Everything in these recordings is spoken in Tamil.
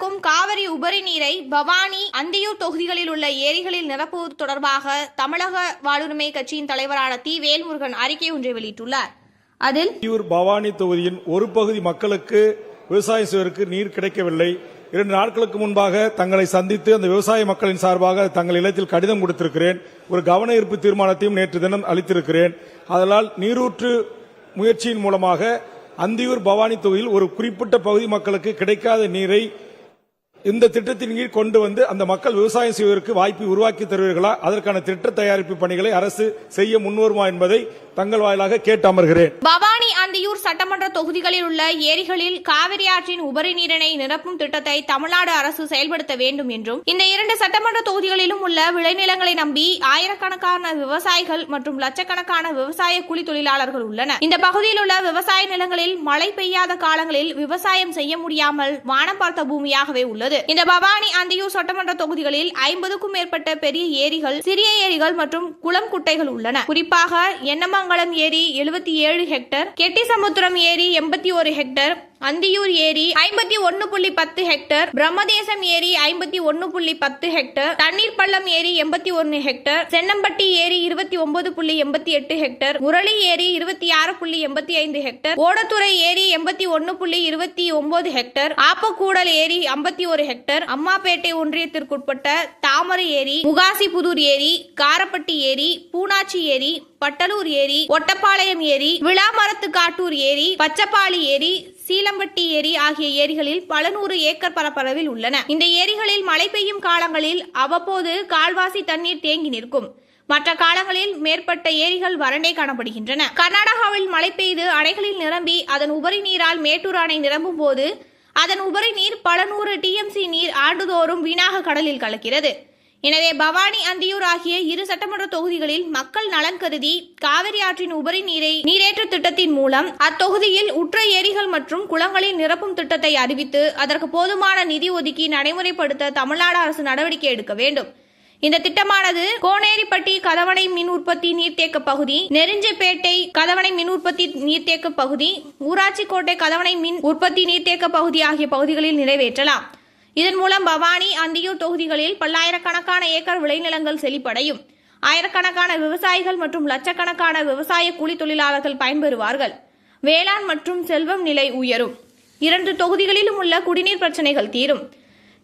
கலக்கும் காவிரி உபரி நீரை பவானி அந்தியூர் தொகுதிகளில் உள்ள ஏரிகளில் நிரப்புவது தொடர்பாக தமிழக வாழ்வுரிமை கட்சியின் தலைவரான தி. வேல்முருகன் அறிக்கை ஒன்றை வெளியிட்டுள்ளார். அதில் பவானி தொகுதியின் ஒரு பகுதி மக்களுக்கு விவசாயம் செய்வதற்கு நீர் கிடைக்கவில்லை. இரண்டு நாட்களுக்கு முன்பாக தங்களை சந்தித்து அந்த விவசாய மக்களின் சார்பாக தங்கள் இல்லத்தில் கடிதம் கொடுத்திருக்கிறேன். ஒரு கவன ஈர்ப்பு தீர்மானத்தையும் நேற்று தினம் அளித்திருக்கிறேன். அதனால் நீரூற்று முயற்சியின் மூலமாக அந்தியூர் பவானி தொகுதியில் ஒரு குறிப்பிட்ட பகுதி மக்களுக்கு கிடைக்காத நீரை இந்த திட்டத்தின் கீழ் கொண்டு வந்து அந்த மக்கள் விவசாயம் செய்வதற்கு வாய்ப்பை உருவாக்கி தருவீர்களா? அதற்கான திட்ட தயாரிப்பு பணிகளை அரசு செய்ய முன்வருமா என்பதை தங்கள் வாயிலாக கேட்டு அமர்கிறேன். அந்தியூர் சட்டமன்ற தொகுதிகளில் உள்ள ஏரிகளில் காவிரி ஆற்றின் உபரி நீரினை நிரப்பும் திட்டத்தை தமிழ்நாடு அரசு செயல்படுத்த வேண்டும் என்றும் இந்த இரண்டு சட்டமன்ற தொகுதிகளிலும் உள்ள விளைநிலங்களை நம்பி ஆயிரக்கணக்கான விவசாயிகள் மற்றும் லட்சக்கணக்கான விவசாய கூலி தொழிலாளர்கள் உள்ளனர். இந்த பகுதியில் உள்ள விவசாய நிலங்களில் மழை பெய்யாத காலங்களில் விவசாயம் செய்ய முடியாமல் வானம் பார்த்த பூமியாகவே உள்ளது. இந்த பவானி அந்தியூர் சட்டமன்ற தொகுதிகளில் ஐம்பதுக்கும் மேற்பட்ட பெரிய ஏரிகள் சிறிய ஏரிகள் மற்றும் குளம் குட்டைகள் உள்ளன. குறிப்பாக எண்ணமங்கலம் ஏரி எழுபத்தி ஏழு ஹெக்டர் சமுத்திரம் ஏரி எண்பத்தி ஒரு ஹெக்டர் அந்தியூர் ஏரி ஐம்பத்தி ஒன்னு புள்ளி பத்து ஹெக்டர் பிரம்மதேசம் ஏரி ஐம்பத்தி ஒன்னு புள்ளி பத்து ஹெக்டர் தண்ணீர் பள்ளம் ஏரி எண்பத்தி ஒன்னு ஹெக்டர் சென்னம்பட்டி ஏரி இருபத்தி ஒன்பது புள்ளி எண்பத்தி எட்டு ஹெக்டர் முரளி ஏரி இருபத்தி ஆறு புள்ளி எண்பத்தி ஐந்து ஹெக்டர் ஓடத்துறை ஏரி எண்பத்தி ஒன்னு புள்ளி இருபத்தி ஒன்பது ஹெக்டர் ஆப்பக்கூடல் ஏரி ஐம்பத்தி ஒரு ஹெக்டர் அம்மாப்பேட்டை ஒன்றியத்திற்குட்பட்ட தாமரை ஏரி முகாசிபுதூர் ஏரி காரப்பட்டி ஏரி பூனாச்சி ஏரி பட்டலூர் ஏரி ஒட்டப்பாளையம் ஏரி விழாமரத்து காட்டூர் ஏரி பச்சப்பாளி ஏரி சீலம்பட்டி ஏரி ஆகிய ஏரிகளில் பல நூறு ஏக்கர் பரப்பளவில் உள்ளன. இந்த ஏரிகளில் மழை பெய்யும் காலங்களில் அவ்வப்போது கால்வாசி தண்ணீர் தேங்கி நிற்கும். மற்ற காலங்களில் மேற்பட்ட ஏரிகள் வறண்டே காணப்படுகின்றன. கர்நாடகாவில் மழை பெய்து அணைகளில் நிரம்பி அதன் உபரி நீரால் மேட்டூர் அணை நிரம்பும் போது அதன் உபரி நீர் பல நூறு டிஎம்சி நீர் ஆண்டுதோறும் வீணாக கடலில் கலக்கிறது. எனவே பவானி அந்தியூர் ஆகிய இரு சட்டமன்ற தொகுதிகளில் மக்கள் நலன் கருதி காவிரி ஆற்றின் உபரி நீரை நீரேற்ற திட்டத்தின் மூலம் அத்தொகுதியில் உற்ற ஏரிகள் மற்றும் குளங்களை நிரப்பும் திட்டத்தை அறிவித்து அதற்கு போதுமான நிதி ஒதுக்கி நடைமுறைப்படுத்த தமிழ்நாடு அரசு நடவடிக்கை எடுக்க வேண்டும். இந்த திட்டமானது கோனேரிப்பட்டி கதவணை மின் உற்பத்தி நீர்த்தேக்க பகுதி நெருஞ்சிப்பேட்டை கதவணை மின் உற்பத்தி நீர்த்தேக்க பகுதி ஊராட்சிக்கோட்டை கதவணை மின் உற்பத்தி நீர்த்தேக்க பகுதி ஆகிய பகுதிகளில் நிறைவேற்றலாம். இதன் மூலம் பவானி அந்தியூர் தொகுதிகளில் பல்லாயிரக்கணக்கான ஏக்கர் விளைநிலங்கள் செழிப்படையும். ஆயிரக்கணக்கான விவசாயிகள் மற்றும் லட்சக்கணக்கான விவசாய கூலி தொழிலாளர்கள் பயன்பெறுவார்கள். வேளாண் மற்றும் செல்வம் நிலை உயரும். இரண்டு தொகுதிகளிலும் உள்ள குடிநீர் பிரச்சனைகள் தீரும்.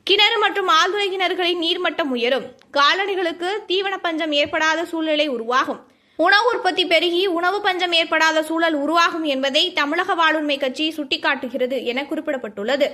கிணறு மற்றும் ஆழ்துளை கிணறுகளின் நீர்மட்டம் உயரும். காலணிகளுக்கு தீவன பஞ்சம் ஏற்படாத சூழ்நிலை உருவாகும். உணவு உற்பத்தி பெருகி உணவு பஞ்சம் ஏற்படாத சூழல் உருவாகும் என்பதை தமிழக வாழ்வுரிமை கட்சி சுட்டிக்காட்டுகிறது என குறிப்பிடப்பட்டுள்ளது.